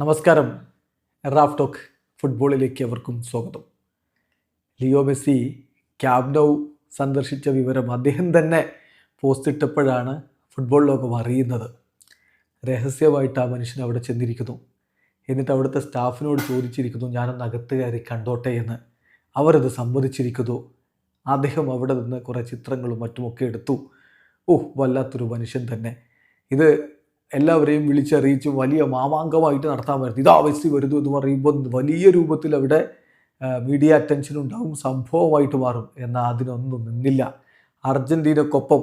നമസ്കാരം. Raf talk ഫുട്ബോളിലേക്ക് അവർക്കും സ്വാഗതം. ലിയോ മെസ്സി ക്യാബ്നൗ സന്ദർശിച്ച വിവരം അദ്ദേഹം തന്നെ പോസ്റ്റ് ഇട്ടപ്പോഴാണ് ഫുട്ബോൾ ലോകം അറിയുന്നത്. രഹസ്യമായിട്ട് ആ മനുഷ്യൻ അവിടെ ചെന്നിരിക്കുന്നു. എന്നിട്ട് അവിടുത്തെ സ്റ്റാഫിനോട് ചോദിച്ചിരിക്കുന്നു ഞാനൊന്ന് അകത്ത് കയറി കണ്ടോട്ടെ എന്ന്. അവരത് സമ്മതിച്ചിരിക്കുന്നു. അദ്ദേഹം അവിടെ നിന്ന് കുറേ ചിത്രങ്ങളും മറ്റുമൊക്കെ എടുത്തു. ഓ വല്ലാത്തൊരു മനുഷ്യൻ തന്നെ. ഇത് എല്ലാവരെയും വിളിച്ചറിയിച്ച് വലിയ മാമാങ്കമായിട്ട് നടത്താൻ പറ്റും ഇതാ മെസ്സി വരുന്നു എന്ന് പറയുമ്പോൾ വലിയ രൂപത്തിൽ അവിടെ മീഡിയ അറ്റൻഷൻ ഉണ്ടാവും സംഭവമായിട്ട് മാറും. എന്നാൽ അതിനൊന്നും നിന്നില്ല. അർജന്റീനക്കൊപ്പം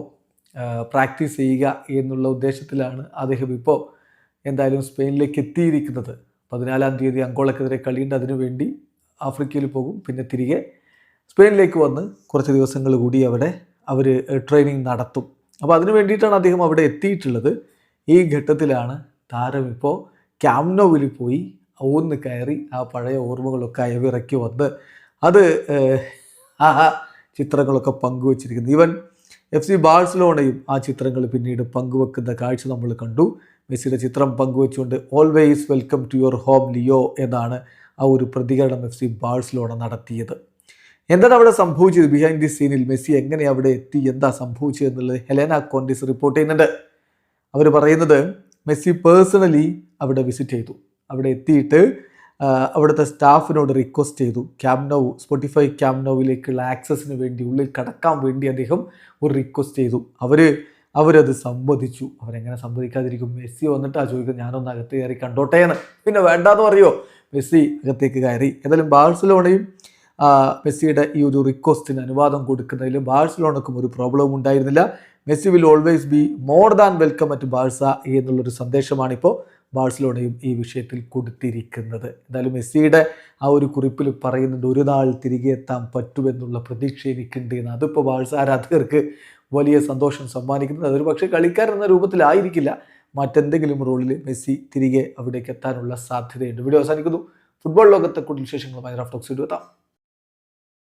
പ്രാക്ടീസ് ചെയ്യുക എന്നുള്ള ഉദ്ദേശത്തിലാണ് അദ്ദേഹം ഇപ്പോൾ എന്തായാലും സ്പെയിനിലേക്ക് എത്തിയിരിക്കുന്നത്. പതിനാലാം തീയതി അങ്കോളക്കെതിരെ കളിയുണ്ട്. അതിനുവേണ്ടി ആഫ്രിക്കയിൽ പോകും. പിന്നെ തിരികെ സ്പെയിനിലേക്ക് വന്ന് കുറച്ച് ദിവസങ്ങൾ കൂടി അവിടെ അവർ ട്രെയിനിങ് നടത്തും. അപ്പോൾ അതിനു വേണ്ടിയിട്ടാണ് അദ്ദേഹം അവിടെ എത്തിയിട്ടുള്ളത്. ഈ ഘട്ടത്തിലാണ് താരം ഇപ്പോൾ ക്യാംനോവിൽ പോയി ഊന്ന് കയറി ആ പഴയ ഓർമ്മകളൊക്കെ അയവിറക്കി വന്ന് അത് ആ ചിത്രങ്ങളൊക്കെ പങ്കുവച്ചിരിക്കുന്നു. ഈവൻ എഫ് സി ബാഴ്സലോണയും ആ ചിത്രങ്ങൾ പിന്നീട് പങ്കുവെക്കുന്ന കാഴ്ച നമ്മൾ കണ്ടു. മെസ്സിയുടെ ചിത്രം പങ്കുവെച്ചുകൊണ്ട് always welcome to your home Leo എന്നാണ് ആ ഒരു പ്രതികരണം എഫ് സി ബാഴ്സലോണ നടത്തിയത്. എന്താണ് അവിടെ സംഭവിച്ചത്? ബിഹൈൻഡ് ദി സീനിൽ മെസ്സി എങ്ങനെ അവിടെ എത്തി? എന്താ സംഭവിച്ചത് എന്നുള്ളത് ഹെലേന കോണ്ടിസ് റിപ്പോർട്ട് ചെയ്യുന്നുണ്ട്. അവർ പറയുന്നത് മെസ്സി പേഴ്സണലി അവിടെ വിസിറ്റ് ചെയ്തു. അവിടെ എത്തിയിട്ട് അവിടുത്തെ സ്റ്റാഫിനോട് റിക്വസ്റ്റ് ചെയ്തു. ക്യാംനൗ സ്പോട്ടിഫൈ ക്യാംനൗവിലേക്കുള്ള ആക്സസിന് വേണ്ടി ഉള്ളിൽ കടക്കാൻ വേണ്ടി അദ്ദേഹം ഒരു റിക്വസ്റ്റ് ചെയ്തു. അവർ അവരത് സമ്മതിച്ചു അവരെങ്ങനെ സമ്മതിക്കാതിരിക്കും മെസ്സി വന്നിട്ട് ആ ചോദിക്കും ഞാനൊന്ന് അകത്ത് കയറി കണ്ടോട്ടെ എന്ന്. പിന്നെ വേണ്ടാന്ന് പറയോ? മെസ്സി അകത്തേക്ക് കയറി. ഏതായാലും ബാഴ്സലോണയും മെസ്സിയുടെ ഈ ഒരു റിക്വസ്റ്റിന് അനുവാദം കൊടുക്കുന്നതിൽ ബാഴ്സലോണക്കും ഒരു പ്രോബ്ലവും ഉണ്ടായിരുന്നില്ല. Messi will always be more than welcome at Barca എന്നുള്ളൊരു സന്ദേശമാണിപ്പോൾ ബാഴ്സലോണയും ഈ വിഷയത്തിൽ കൊടുത്തിരിക്കുന്നത്. എന്തായാലും മെസ്സിയുടെ ആ ഒരു കുറിപ്പിൽ പറയുന്നുണ്ട് ഒരു നാൾ തിരികെ എത്താൻ പറ്റുമെന്നുള്ള പ്രതീക്ഷ എനിക്കുണ്ട് എന്ന്. അതിപ്പോൾ ബാഴ്സ ആരാധകർക്ക് വലിയ സന്തോഷം സമ്മാനിക്കുന്നത്. അതൊരു പക്ഷേ കളിക്കാരൻ എന്ന രൂപത്തിലായിരിക്കില്ല. മറ്റെന്തെങ്കിലും റോളിൽ മെസ്സി തിരികെ അവിടേക്ക് എത്താനുള്ള സാധ്യതയുണ്ട്. വീഡിയോ അവസാനിക്കുന്നു. ഫുട്ബോൾ ലോകത്തെ കൂടുതൽ വിശേഷങ്ങളുമായി റഫ് ടോക്സ് എത്താം.